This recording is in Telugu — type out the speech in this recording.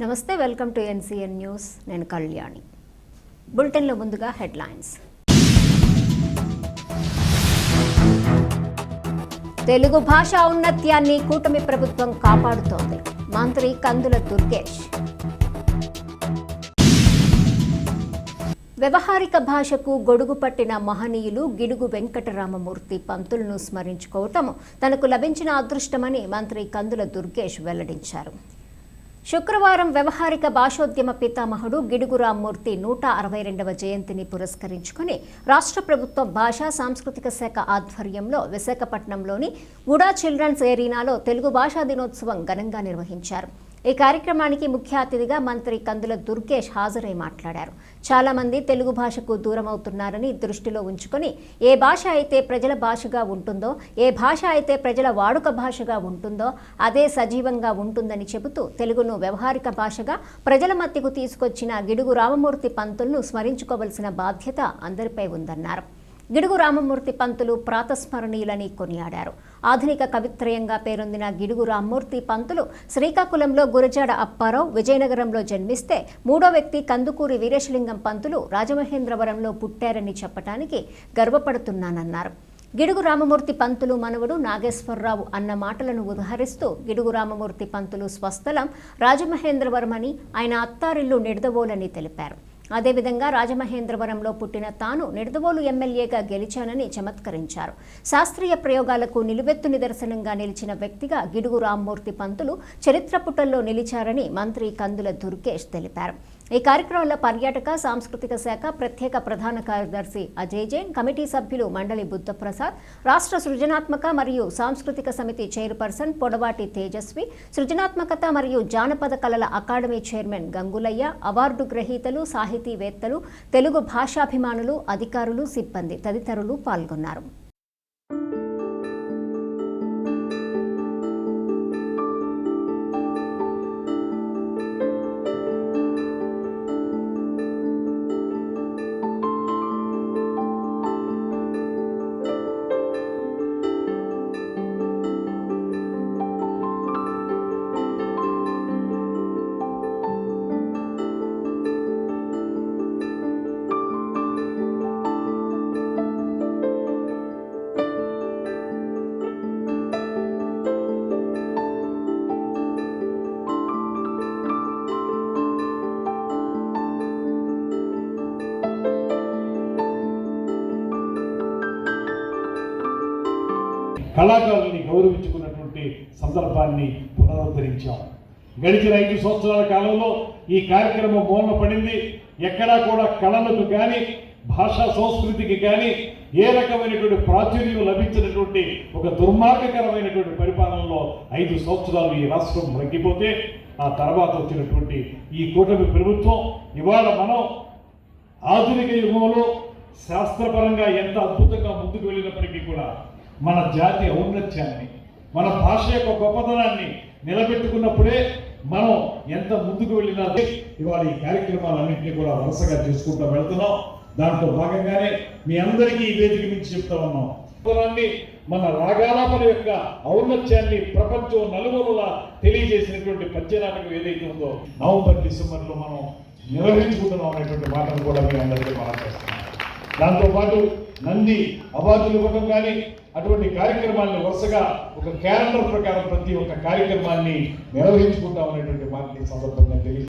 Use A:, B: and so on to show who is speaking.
A: నమస్తే వెల్కమ్ టు ఎన్సీఎన్ న్యూస్. నేను కళ్యాణి. బులెటిన్లో ముందుగా హెడ్లైన్స్. తెలుగు భాష ఔన్నత్యాన్ని కూటమి ప్రభుత్వం కాపాడుతోంది. మంత్రి కందుల దుర్గేష్. వ్యవహారిక భాషకు గొడుగు పట్టిన మహనీయులు గిడుగు వెంకటరామమూర్తి పంతులను స్మరించుకోవటం తనకు లభించిన అదృష్టమని మంత్రి కందుల దుర్గేష్ వెల్లడించారు. శుక్రవారం వ్యవహారిక భాషోద్యమ పితామహుడు గిడుగు రామ్మూర్తి నూట అరవై రెండవ జయంతిని పురస్కరించుకుని రాష్ట్ర ప్రభుత్వం భాషా సాంస్కృతిక శాఖ ఆధ్వర్యంలో విశాఖపట్నంలోని ఉడా చిల్డ్రన్స్ ఏరీనాలో తెలుగు భాషా దినోత్సవం ఘనంగా నిర్వహించారు. ఈ కార్యక్రమానికి ముఖ్య అతిథిగా మంత్రి కందుల దుర్గేష్ హాజరై మాట్లాడారు. చాలామంది తెలుగు భాషకు దూరం అవుతున్నారని దృష్టిలో ఉంచుకొని ఏ భాష అయితే ప్రజల భాషగా ఉంటుందో ఏ భాష అయితే ప్రజల వాడుక భాషగా ఉంటుందో అదే సజీవంగా ఉంటుందని చెబుతూ తెలుగును వ్యవహారిక భాషగా ప్రజల మధ్యకు తీసుకొచ్చిన గిడుగు రామమూర్తి పంతులను స్మరించుకోవలసిన బాధ్యత అందరిపై ఉందన్నారు. గిడుగు రామమూర్తి పంతులు ప్రాతస్మరణీయులని కొనియాడారు. ఆధునిక కవిత్రయంగా పేరొందిన గిడుగు రామ్మూర్తి పంతులు శ్రీకాకుళంలో గురజాడ అప్పారావు విజయనగరంలో జన్మిస్తే మూడో వ్యక్తి కందుకూరి వీరేశలింగం పంతులు రాజమహేంద్రవరంలో పుట్టారని చెప్పటానికి గర్వపడుతున్నానన్నారు. గిడుగు రామమూర్తి పంతులు మనవడు నాగేశ్వరరావు అన్న మాటలను ఉదహరిస్తూ గిడుగు రామమూర్తి పంతులు స్వస్థలం రాజమహేంద్రవరం అని ఆయన అత్తారిల్లు నిడదవోలని తెలిపారు. అదేవిధంగా రాజమహేంద్రవరంలో పుట్టిన తాను నిడదవోలు ఎమ్మెల్యేగా గెలిచానని చమత్కరించారు. శాస్త్రీయ ప్రయోగాలకు నిలువెత్తు నిదర్శనంగా నిలిచిన వ్యక్తిగా గిడుగు రామ్మూర్తి పంతులు చరిత్ర పుటల్లో నిలిచారని మంత్రి కందుల దుర్గేష్ తెలిపారు. ఈ కార్యక్రమంలో పర్యాటక సాంస్కృతిక శాఖ ప్రత్యేక ప్రధాన కార్యదర్శి అజయ్ జైన్ కమిటీ సభ్యులు మండలి బుద్ధప్రసాద్ రాష్ట్ర సృజనాత్మక మరియు సాంస్కృతిక సమితి చైర్పర్సన్ పొడవాటి తేజస్వి సృజనాత్మకత మరియు జానపద కళల అకాడమీ చైర్మన్ గంగులయ్య అవార్డు గ్రహీతలు సాహితీవేత్తలు తెలుగు భాషాభిమానులు అధికారులు సిబ్బంది తదితరులు పాల్గొన్నారు.
B: కళాకారుల్ని గౌరవించుకున్నటువంటి సందర్భాన్ని పునరుద్ధరించాం. గడిచిన ఐదు సంవత్సరాల కాలంలో ఈ కార్యక్రమం మూలన పడింది. ఎక్కడా కూడా కళలకు కానీ భాషా సంస్కృతికి కానీ ఏ రకమైనటువంటి ప్రాచుర్యం లభించినటువంటి ఒక దుర్మార్గకరమైనటువంటి పరిపాలనలో ఐదు సంవత్సరాలు ఈ రాష్ట్రం మగ్గిపోతే ఆ తర్వాత వచ్చినటువంటి ఈ కూటమి ప్రభుత్వం ఇవాళ మనం ఆధునిక యుగంలో శాస్త్రపరంగా ఎంత అద్భుతంగా ముందుకు వెళ్ళినప్పటికీ కూడా మన జాతి ఔన్నత్యాన్ని మన భాష యొక్క గొప్పతనాన్ని నిలబెట్టుకున్నప్పుడే మనం ఎంత ముందుకు వెళ్ళినా ఇవాళ ఈ కార్యక్రమాలన్నింటినీ కూడా వరుసగా చేసుకుంటూ వెళ్తున్నాం. దాంట్లో భాగంగానే మీ అందరికీ ఈ వేదిక నుంచి చెప్తా ఉన్నాం. మన రాగాలాపన యొక్క ఔన్నత్యాన్ని ప్రపంచం నలుమూలలా తెలియజేసినటువంటి పద్యనాటకం ఏదైతే ఉందో నవంబర్ డిసెంబర్లో మనం నిర్వహించుకుంటున్నాం అనేటువంటి మాటను కూడా మీ అందరికీ మాట్లాడుతున్నాం దాంతోపాటు నంది అవార్డులు ఇవ్వడం కానీ అటువంటి కార్యక్రమాలను వరుసగా ఒక క్యాలెండర్ ప్రకారం ప్రతి ఒక్క కార్యక్రమాన్ని నిర్వహించుకుంటాం అనేటువంటి మాటని సందర్భంగా తెలియదు